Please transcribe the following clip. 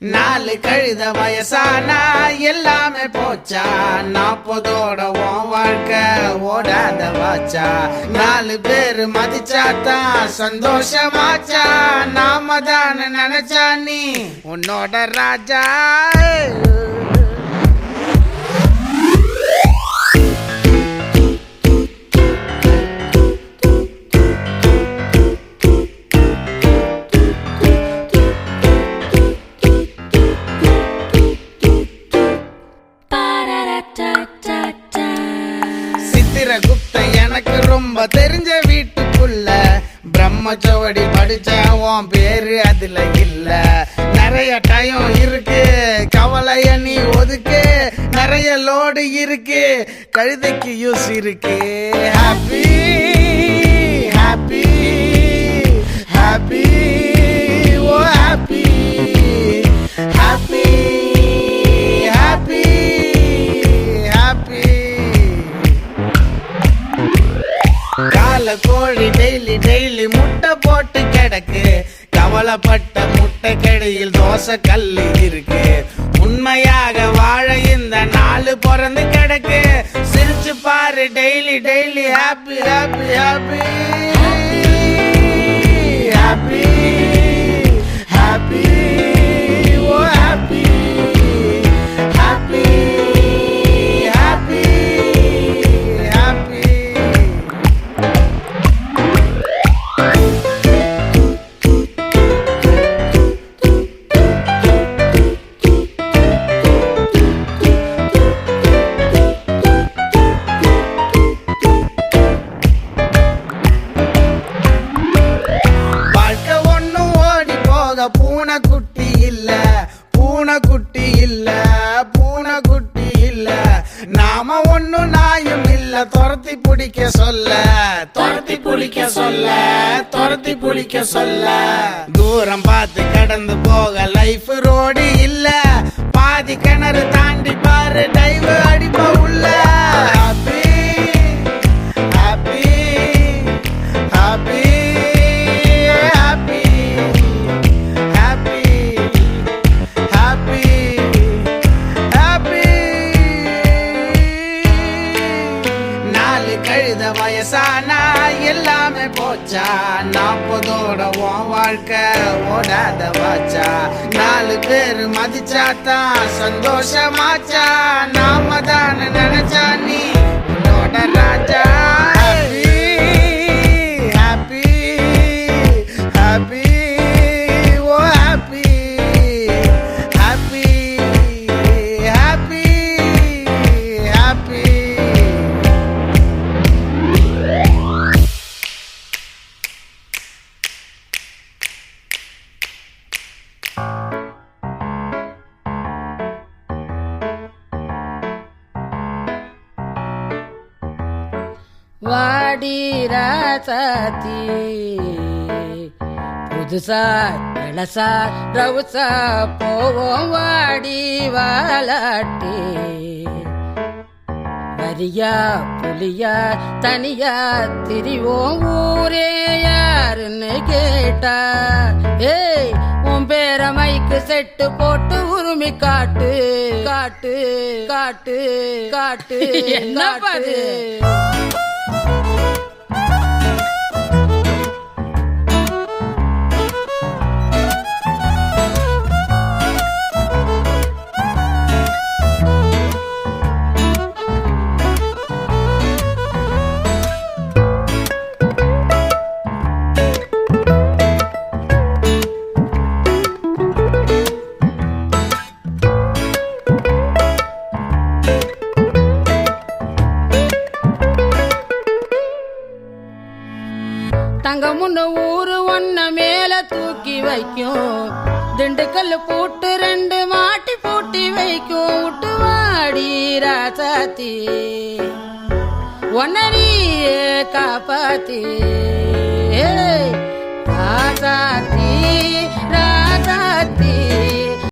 நாலு கழுத வயசானா எல்லாமே போச்சா? நாற்பதோட உன் வாழ்க்கை ஓடாத வாச்சா? நாலு பேரு மதிச்சாதான் சந்தோஷமாச்சா? நாம தான் நினைச்சா நீ உன்னோட ராஜா. சித்திரகுப்த எனக்கு ரொம்ப தெரிஞ்ச வீட்டுக்குள்ள. பிரம்மச்சோடி படிச்சவன் பேரு அதுல இல்ல. நிறைய டைம் இருக்கு கவலைய நீ ஒதுக்கு. நிறைய லோடு இருக்கு கழுதைக்கு யூஸ் இருக்கு. ஹாப்பி பாட்டி டெய்லி முட்டை போட்டு கிடக்கு. கவலைப்பட்ட முட்டை கடையில் தோசை கல் இருக்கு. உண்மையாக வாழ இந்த நாலு பிறந்து கிடக்கு. சிரிச்சு பாரு daily daily happy happy happy happy ஒண்ணும் நாயும் இல்ல. துரத்தி பிடிக்க சொல்ல. துரத்தி பிடிக்க சொல்ல. துரத்தி பிடிக்க சொல்ல. தூரம் பார்த்து கடந்து போக. லைஃப் ரோடு வயசானா எல்லாமே போச்சா? நாற்பதோட உன் வாழ்க்கை ஓடாத வாச்சா? நாலு பேர் மதிச்சாதான் சந்தோஷமாச்சா? நாம தான் நினைச்சா வாடி ராசாத்தி புதுசா இளசா ரவுசா போவோம் வாடி வாலாட்டி. வரியா புலியா தனியா திரிவோம் ஊரே யாருன்னு கேட்டா. ஏய் உன் பேர மைக்கு செட்டு போட்டு உருமி காட்டு. காட்டு காட்டு காட்டு என்ன பாரு முன்ன ஊரு ஒன்ன மேல தூக்கி வைக்கும். திண்டுக்கல் பூட்டு ரெண்டு மாட்டி பூட்டி வைக்கும். விட்டு வாடி ராசாத்தி. ஒன்ன காப்பாத்தி. ராசாத்தி ராசாத்தி.